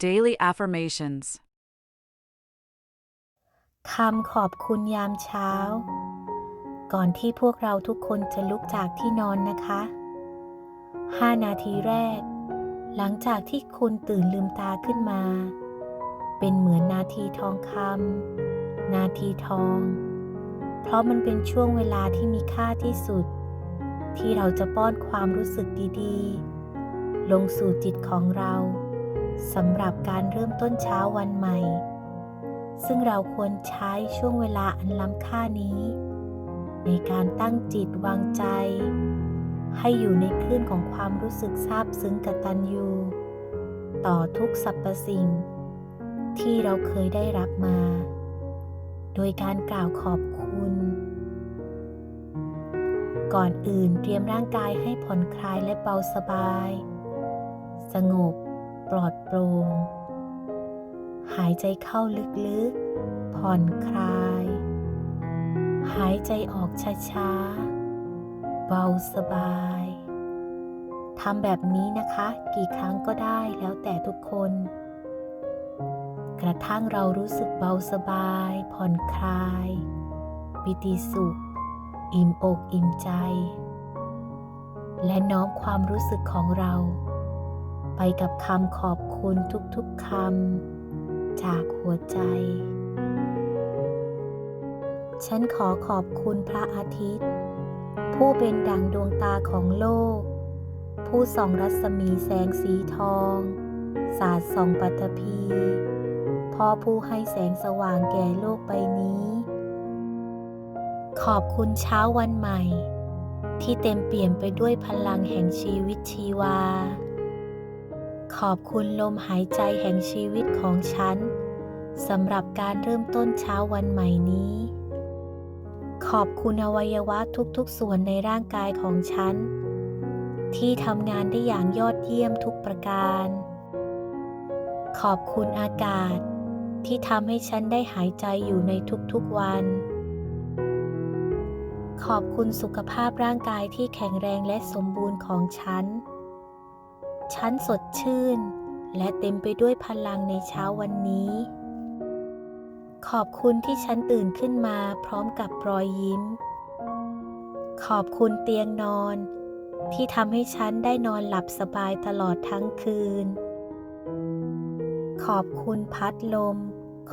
Daily Affirmations. คำขอบคุณยามเช้า ก่อนที่พวกเราทุกคนจะลุกจากที่นอนนะคะ 5 นาทีแรก หลังจากที่คุณตื่นลืมตาขึ้นมา เป็นเหมือนนาทีทองคำนาทีทอง เพราะมันเป็นช่วงเวลาที่มีค่าที่สุด ที่เราจะป้อนความรู้สึกดีๆ ลงสู่จิตของเรา สำหรับการเริ่มต้นเช้าวันใหม่ ซึ่งเราควรใช้ช่วงเวลาอันล้ำค่านี้ ในการตั้งจิตวางใจ ให้อยู่ในคลื่นของความรู้สึกซาบซึ้งกตัญญูต่อทุกสรรพสิ่ง ที่เราเคยได้รับมา โดยการกล่าวขอบคุณ ก่อนอื่นเตรียมร่างกายให้ผ่อนคลายและเบาสบาย สงบ ปลอดโปร่ง หายใจเข้าลึกๆ ผ่อนคลาย หายใจออกช้าๆ เบาสบาย ทำแบบนี้นะคะ กี่ครั้งก็ได้แล้วแต่ทุกคน กระทั่งเรารู้สึกเบาสบาย ผ่อนคลาย ปิติสุข อิ่มอกอิ่มใจ และน้อมความรู้สึกของเรา ไปกับคำขอบคุณทุกๆคำจากหัวใจ ฉันขอขอบคุณพระอาทิตย์ ผู้เป็นดั่งดวงตาของโลก ผู้ส่องรัศมีแสงสีทอง สาดส่องปัตภีพ่อผู้ให้แสงสว่างแก่โลกใบนี้ ขอบคุณเช้าวันใหม่ ที่เต็มเปี่ยมไปด้วยพลังแห่งชีวิตชีวา ขอบคุณลมหายใจแห่งชีวิตของฉันสำหรับการเริ่มต้นเช้าวันใหม่นี้ ขอบคุณอวัยวะทุกๆส่วนในร่างกายของฉัน ที่ทำงานได้อย่างยอดเยี่ยมทุกประการ ขอบคุณอากาศที่ทำให้ฉันได้หายใจอยู่ในทุกๆวัน ขอบคุณสุขภาพร่างกายที่แข็งแรงและสมบูรณ์ของฉัน ฉันสดชื่น และเต็มไปด้วยพลังในเช้าวันนี้ ขอบคุณที่ฉันตื่นขึ้นมาพร้อมกับรอยยิ้ม ขอบคุณเตียงนอน ที่ทำให้ฉันได้นอนหลับสบายตลอดทั้งคืน ขอบคุณพัดลม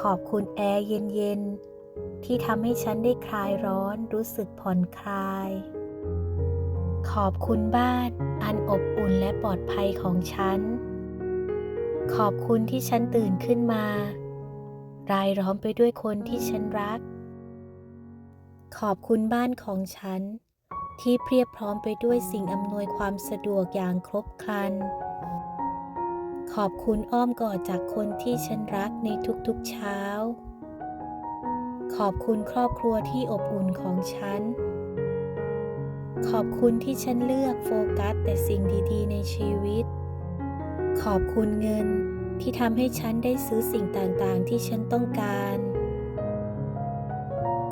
ขอบคุณแอร์เย็นๆที่ทำให้ฉันได้คลายร้อนรู้สึกผ่อนคลาย ขอบคุณบ้านอันอบอุ่นและปลอดภัยของฉัน ขอบคุณที่ฉันตื่นขึ้นมา รายล้อมไปด้วยคนที่ฉันรัก ขอบคุณบ้านของฉัน ที่เพียบพร้อมไปด้วยสิ่งอำนวยความสะดวกอย่างครบครัน ขอบคุณอ้อมกอดจากคนที่ฉันรักในทุกๆเช้า ขอบคุณครอบครัวที่อบอุ่นของฉัน ขอบคุณที่ฉันเลือกโฟกัสแต่สิ่งดีๆ ในชีวิต ขอบคุณเงินที่ทำให้ฉันได้ซื้อสิ่งต่างๆ ที่ฉันต้องการ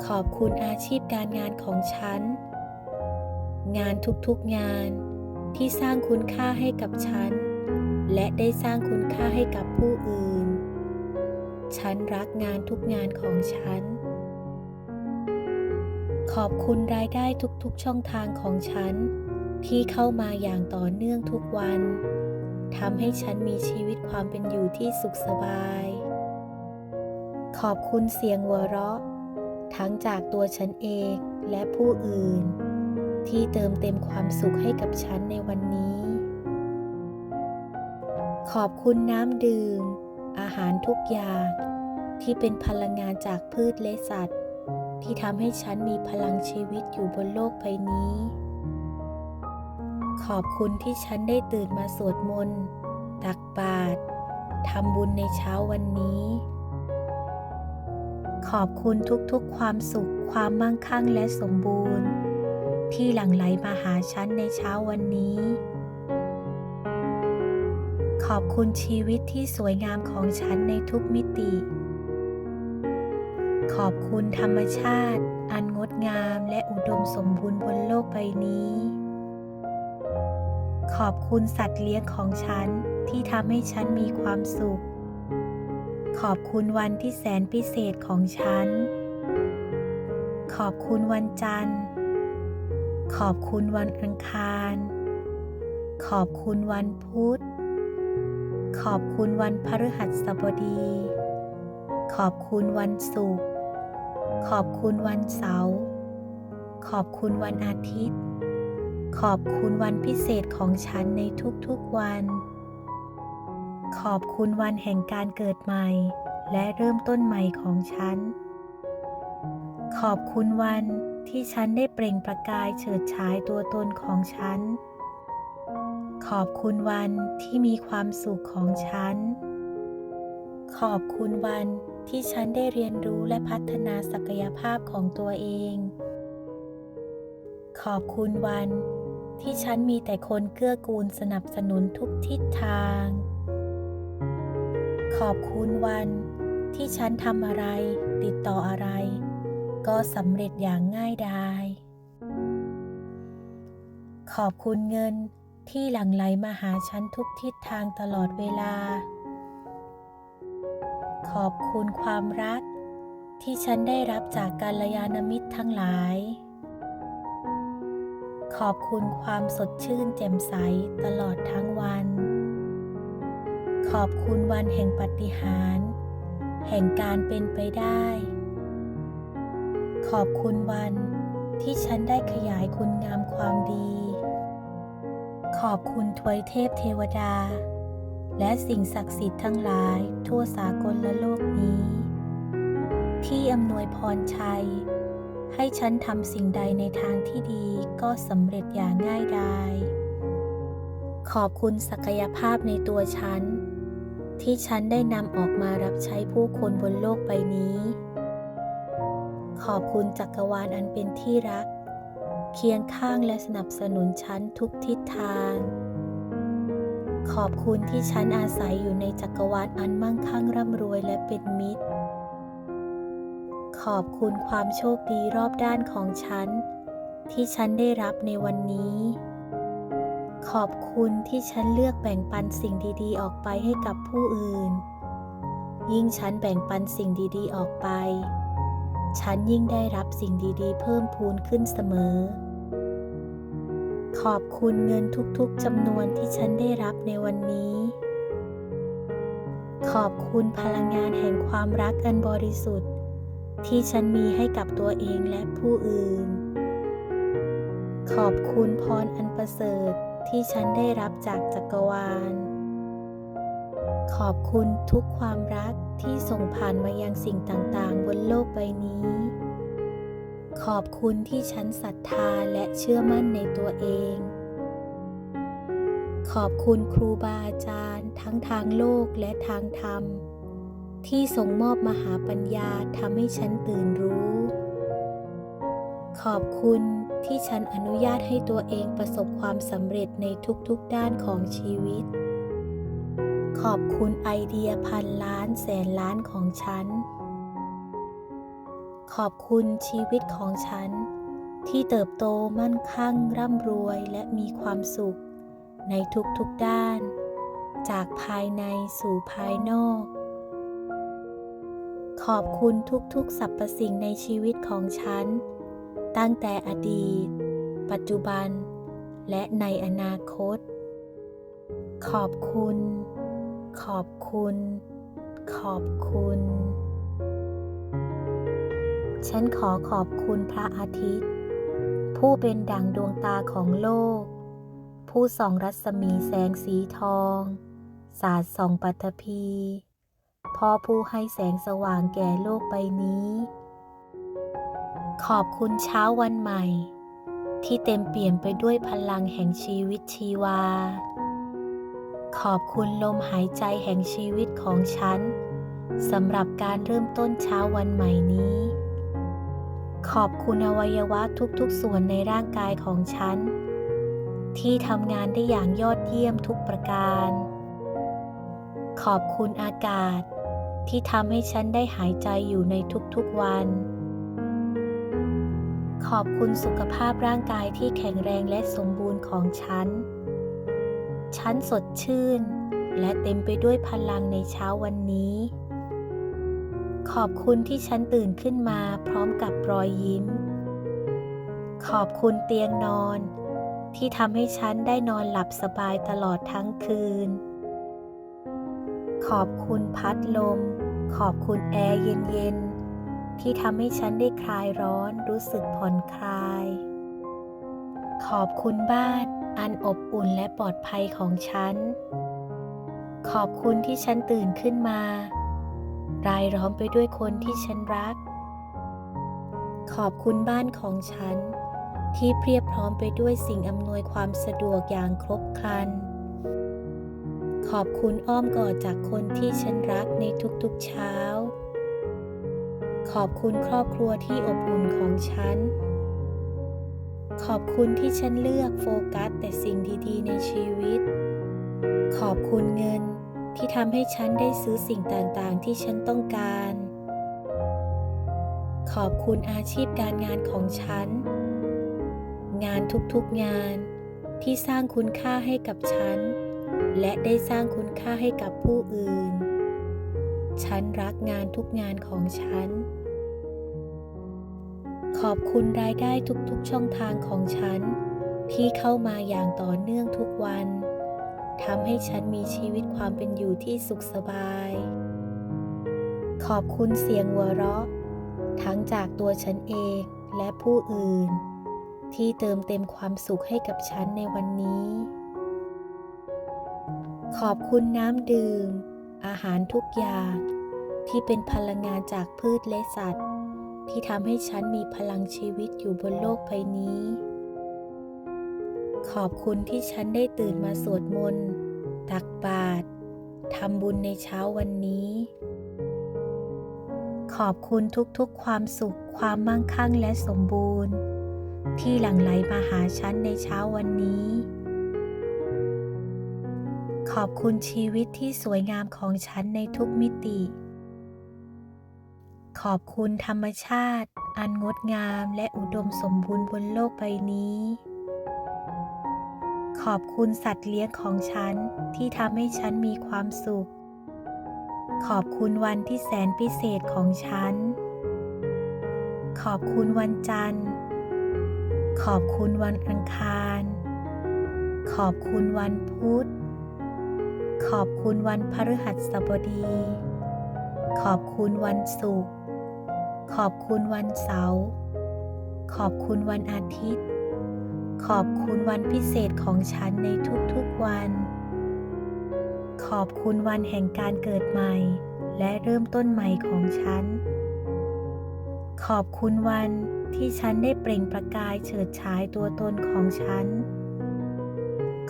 ขอบคุณอาชีพการงานของฉัน งานทุกๆงานที่สร้างคุณค่าให้กับฉัน และได้สร้างคุณค่าให้กับผู้อื่น ฉันรักงานทุกงานของฉัน ขอบคุณรายได้ทุกๆช่องทางของฉัน ที่เข้ามาอย่างต่อเนื่องทุกวันทำให้ฉันมีชีวิตความเป็นอยู่ที่สุขสบาย ขอบคุณเสียงหัวเราะ ทั้งจากตัวฉันเองและผู้อื่น ที่เติมเต็มความสุขให้กับฉันในวันนี้ ขอบคุณน้ำดื่ม อาหารทุกอย่าง ที่เป็นพลังงานจากพืชและสัตว ที่ทำให้ฉันมีพลังชีวิตอยู่บนโลกใบนี้ ขอบคุณที่ฉันได้ตื่นมาสวดมนต์ ตักบาตรทำบุญในเช้าวันนี้ ขอบคุณทุกๆความสุข ความมั่งคั่งและสมบูรณ์ ที่หลั่งไหลมาหาฉันในเช้าวันนี้ ขอบคุณชีวิตที่สวยงามของฉันในทุกมิติ ขอบคุณธรรมชาติ อันงดงามและอุดมสมบูรณ์บนโลกใบนี้ ขอบคุณสัตว์เลี้ยงของฉันที่ทำให้ฉันมีความสุข ขอบคุณวันที่แสนพิเศษของฉัน ขอบคุณวันจันทร์ ขอบคุณวันอังคาร ขอบคุณวันพุธ ขอบคุณวันพฤหัสบดี ขอบคุณวันศุกร์ ขอบคุณวันเสาร์ ขอบคุณวันอาทิตย์ ขอบคุณวันพิเศษของฉันในทุกๆวัน ขอบคุณวันแห่งการเกิดใหม่ และเริ่มต้นใหม่ของฉัน ขอบคุณวันที่ฉันได้เปล่งประกายเฉิดฉายตัวตนของฉัน ขอบคุณวันที่มีความสุขของฉัน ขอบคุณวัน ที่ฉันได้เรียนรู้และพัฒนาศักยภาพของตัวเอง ขอบคุณวัน ที่ฉันมีแต่คนเกื้อกูลสนับสนุนทุกทิศทาง ขอบคุณวัน ที่ฉันทำอะไร ติดต่ออะไร ก็สำเร็จอย่างง่ายดาย ขอบคุณเงินที่หลั่งไหลมาหาฉันทุกทิศทางตลอดเวลา ขอบคุณความรัก ที่ฉันได้รับจากกัลยาณมิตรทั้งหลาย ขอบคุณความสดชื่นแจ่มใสตลอดทั้งวัน ขอบคุณวันแห่งปฏิหาร แห่งการเป็นไปได้ ขอบคุณวันที่ฉันได้ขยายคุณงามความดี ขอบคุณทวยเทพเทวดา และสิ่งศักดิ์สิทธิ์ทั้งหลายทั่วสากลและโลกนี้ ที่อำนวยพรชัย ให้ฉันทำสิ่งใดในทางที่ดีก็สำเร็จอย่างง่ายดายขอบคุณศักยภาพในตัวฉัน ที่ฉันได้นำออกมารับใช้ผู้คนบนโลกใบนี้ ขอบคุณจักรวาลอันเป็นที่รัก เคียงข้างและสนับสนุนฉันทุกทิศทาง ขอบคุณที่ฉันอาศัยอยู่ในจักรวาลอันมั่งคั่งร่ำรวยและเป็นมิตร ขอบคุณความโชคดีรอบด้านของฉัน ที่ฉันได้รับในวันนี้ ขอบคุณที่ฉันเลือกแบ่งปันสิ่งดีๆ ออกไปให้กับผู้อื่น ยิ่งฉันแบ่งปันสิ่งดีๆ ออกไป ฉันยิ่งได้รับสิ่งดีๆ เพิ่มพูนขึ้นเสมอ อบคุณเงินทุกๆจำนวนที่ฉันได้รับในวันนี้ ขอบคุณพลังงานแห่งความรักอันบริสุทธิ์ ที่ฉันมีให้กับตัวเองและผู้อื่น ขอบคุณพรอันประเสริฐที่ฉันได้รับจากจักรวาล ขอบคุณทุกความรักที่ส่งผ่านมายังสิ่งต่างๆ บนโลกใบนี้ ขอบคุณที่ฉันศรัทธาและเชื่อมั่นในตัวเอง ขอบคุณครูบาอาจารย์ทั้งทางโลกและทางธรรม ที่ส่งมอบมหาปัญญาทำให้ฉันตื่นรู้ ขอบคุณที่ฉันอนุญาตให้ตัวเองประสบความสำเร็จในทุกๆด้านของชีวิต ขอบคุณไอเดียพันล้านแสนล้านของฉัน อบคุณชีวิตของฉัน ที่เติบโตมั่นคั่งร่ำรวยและมีความสุข ในทุกๆด้าน จากภายในสู่ภายนอก ขอบคุณทุกๆสรรพสิ่งในชีวิตของฉัน ตั้งแต่อดีต ปัจจุบัน และในอนาคต ขอบคุณ ขอบคุณ ขอบคุณ ฉันขอขอบคุณพระอาทิตย์ ผู้เป็นดั่งดวงตาของโลก ผู้ส่องรัศมีแสงสีทอง สาดส่องปัทภีพ่อผู้ให้แสงสว่างแก่โลกใบนี้ ขอบคุณเช้าวันใหม่ ที่เต็มเปี่ยมไปด้วยพลังแห่งชีวิตชีวา ขอบคุณลมหายใจแห่งชีวิตของฉันสำหรับการเริ่มต้นเช้าวันใหม่นี้ อบคุณอวัยวะทุกๆส่วนในร่างกายของฉัน ที่ทำงานได้อย่างยอดเยี่ยมทุกประการ ขอบคุณอากาศ ที่ทำให้ฉันได้หายใจอยู่ในทุกๆวัน ขอบคุณสุขภาพร่างกายที่แข็งแรงและสมบูรณ์ของฉัน ฉันสดชื่น และเต็มไปด้วยพลังในเช้าวันนี้ ขอบคุณที่ฉันตื่นขึ้นมาพร้อมกับรอยยิ้ม ขอบคุณเตียงนอน ที่ทำให้ฉันได้นอนหลับสบายตลอดทั้งคืน ขอบคุณพัดลม ขอบคุณแอร์เย็นๆ ที่ทำให้ฉันได้คลายร้อนรู้สึกผ่อนคลาย ขอบคุณบ้านอันอบอุ่นและปลอดภัยของฉัน ขอบคุณที่ฉันตื่นขึ้นมา รายล้อมไปด้วยคนที่ฉันรัก ขอบคุณบ้านของฉัน ที่เพียบพร้อมไปด้วยสิ่งอำนวยความสะดวกอย่างครบครัน ขอบคุณอ้อมกอดจากคนที่ฉันรักในทุกๆเช้า ขอบคุณครอบครัวที่อบอุ่นของฉัน ขอบคุณที่ฉันเลือกโฟกัสแต่สิ่งดีๆ ในชีวิต ขอบคุณเงิน ที่ทำให้ฉันได้ซื้อสิ่งต่างๆ ที่ฉันต้องการ ขอบคุณอาชีพการงานของฉัน งานทุกๆงานที่สร้างคุณค่าให้กับฉัน และได้สร้างคุณค่าให้กับผู้อื่น ฉันรักงานทุกงานของฉัน ขอบคุณรายได้ทุกๆช่องทางของฉัน ที่เข้ามาอย่างต่อเนื่องทุกวัน ทำให้ฉันมีชีวิตความเป็นอยู่ที่สุขสบาย ขอบคุณเสียงหัวเราะ ทั้งจากตัวฉันเองและผู้อื่น ที่เติมเต็มความสุขให้กับฉันในวันนี้ ขอบคุณน้ำดื่ม อาหารทุกอย่าง ที่เป็นพลังงานจากพืชและสัตว์ ที่ทำให้ฉันมีพลังชีวิตอยู่บนโลกใบนี้ ขอบคุณที่ฉันได้ตื่นมาสวดมนต์ ตักบาตรทำบุญในเช้าวันนี้ ขอบคุณทุกๆความสุข ความมั่งคั่งและสมบูรณ์ ที่หลั่งไหลมาหาฉันในเช้าวันนี้ ขอบคุณชีวิตที่สวยงามของฉันในทุกมิติ ขอบคุณธรรมชาติ อันงดงามและอุดมสมบูรณ์บนโลกใบนี้ อบคุณสัตว์เลี้ยงของฉันที่ทำให้ฉันมีความสุข ขอบคุณวันที่แสนพิเศษของฉัน ขอบคุณวันจันทร์ ขอบคุณวันอังคาร ขอบคุณวันพุธ ขอบคุณวันพฤหัสบดี ขอบคุณวันศุกร์ ขอบคุณวันเสาร์ ขอบคุณวันอาทิตย์ ขอบคุณวันพิเศษของฉันในทุกๆวัน ขอบคุณวันแห่งการเกิดใหม่ และเริ่มต้นใหม่ของฉัน ขอบคุณวันที่ฉันได้เปล่งประกายเฉิดฉายตัวตนของฉัน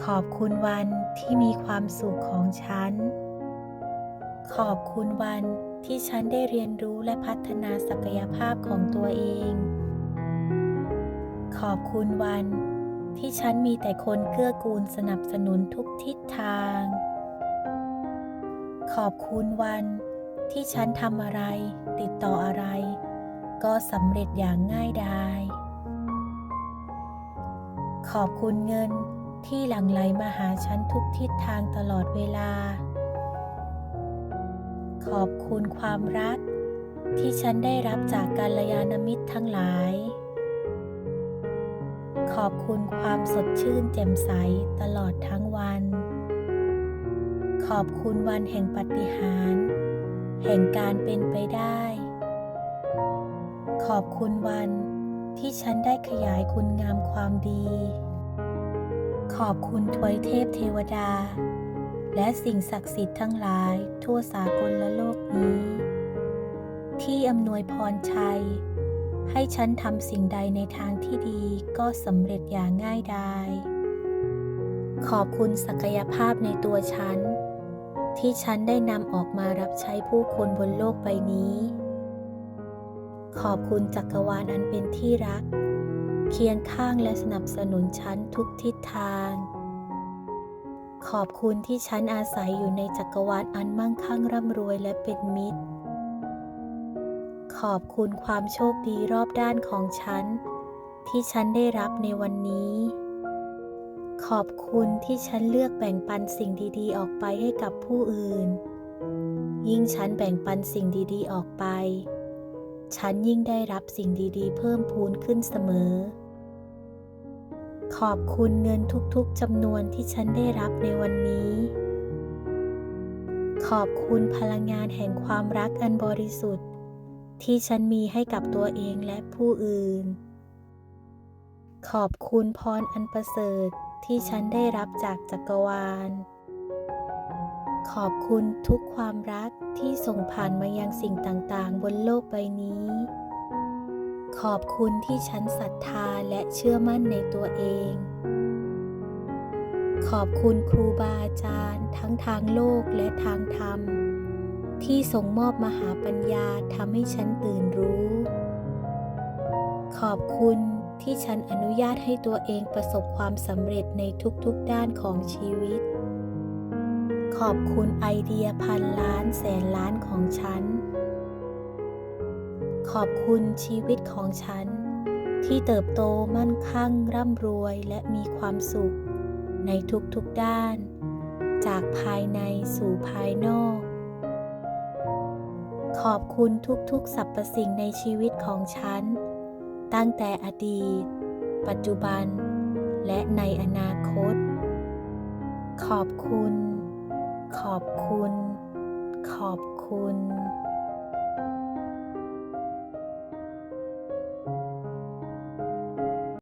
ขอบคุณวันที่มีความสุขของฉัน ขอบคุณวันที่ฉันได้เรียนรู้และพัฒนาศักยภาพของตัวเอง ขอบคุณวัน ที่ฉันมีแต่คนเกื้อกูลสนับสนุนทุกทิศทาง ขอบคุณวันที่ฉันทำอะไร ติดต่ออะไร ก็สำเร็จอย่างง่ายดายขอบคุณเงินที่หลั่งไหลมาหาฉันทุกทิศทางตลอดเวลา ขอบคุณความรักที่ฉันได้รับจากกาลยานมิตรทั้งหลาย ขอบคุณความสดชื่นแจ่มใสตลอดทั้งวัน ขอบคุณวันแห่งปฏิหารแห่งการเป็นไปได้ ขอบคุณวันที่ฉันได้ขยายคุณงามความดี ขอบคุณทวยเทพเทวดา และสิ่งศักดิ์สิทธิ์ทั้งหลายทั่วสากลและโลกนี้ ที่อำนวยพรชัย ให้ฉันทำสิ่งใดในทางที่ดีก็สำเร็จอย่างง่ายดายขอบคุณศักยภาพในตัวฉัน ที่ฉันได้นำออกมารับใช้ผู้คนบนโลกใบนี้ ขอบคุณจักรวาลอันเป็นที่รัก เคียงข้างและสนับสนุนฉันทุกทิศทาง ขอบคุณที่ฉันอาศัยอยู่ในจักรวาลอันมั่งคั่งร่ำรวยและเป็นมิตร ขอบคุณความโชคดีรอบด้านของฉัน ที่ฉันได้รับในวันนี้ ขอบคุณที่ฉันเลือกแบ่งปันสิ่งดีๆ ออกไปให้กับผู้อื่น ยิ่งฉันแบ่งปันสิ่งดีๆ ออกไป ฉันยิ่งได้รับสิ่งดีๆ เพิ่มพูนขึ้นเสมอ ขอบคุณเงินทุกๆจำนวนที่ฉันได้รับในวันนี้ขอบคุณพลังงานแห่งความรักอันบริสุทธิ์ ที่ฉันมีให้กับตัวเองและผู้อื่น ขอบคุณพรอันประเสริฐที่ฉันได้รับจากจักรวาล ขอบคุณทุกความรักที่ส่งผ่านมายังสิ่งต่างๆ บนโลกใบนี้ ขอบคุณที่ฉันศรัทธาและเชื่อมั่นในตัวเอง ขอบคุณครูบาอาจารย์ทั้งทางโลกและทางธรรม ที่ส่งมอบมหาปัญญาทำให้ฉันตื่นรู้ ขอบคุณที่ฉันอนุญาตให้ตัวเองประสบความสำเร็จในทุกๆด้านของชีวิต ขอบคุณไอเดียพันล้านแสนล้านของฉัน ขอบคุณชีวิตของฉัน ที่เติบโตมั่นคั่งร่ำรวยและมีความสุข ในทุกๆด้าน จากภายในสู่ภายนอก ขอบคุณทุกๆสรรพสิ่งในชีวิตของฉัน ตั้งแต่อดีต ปัจจุบัน และในอนาคต ขอบคุณ ขอบคุณ ขอบคุณ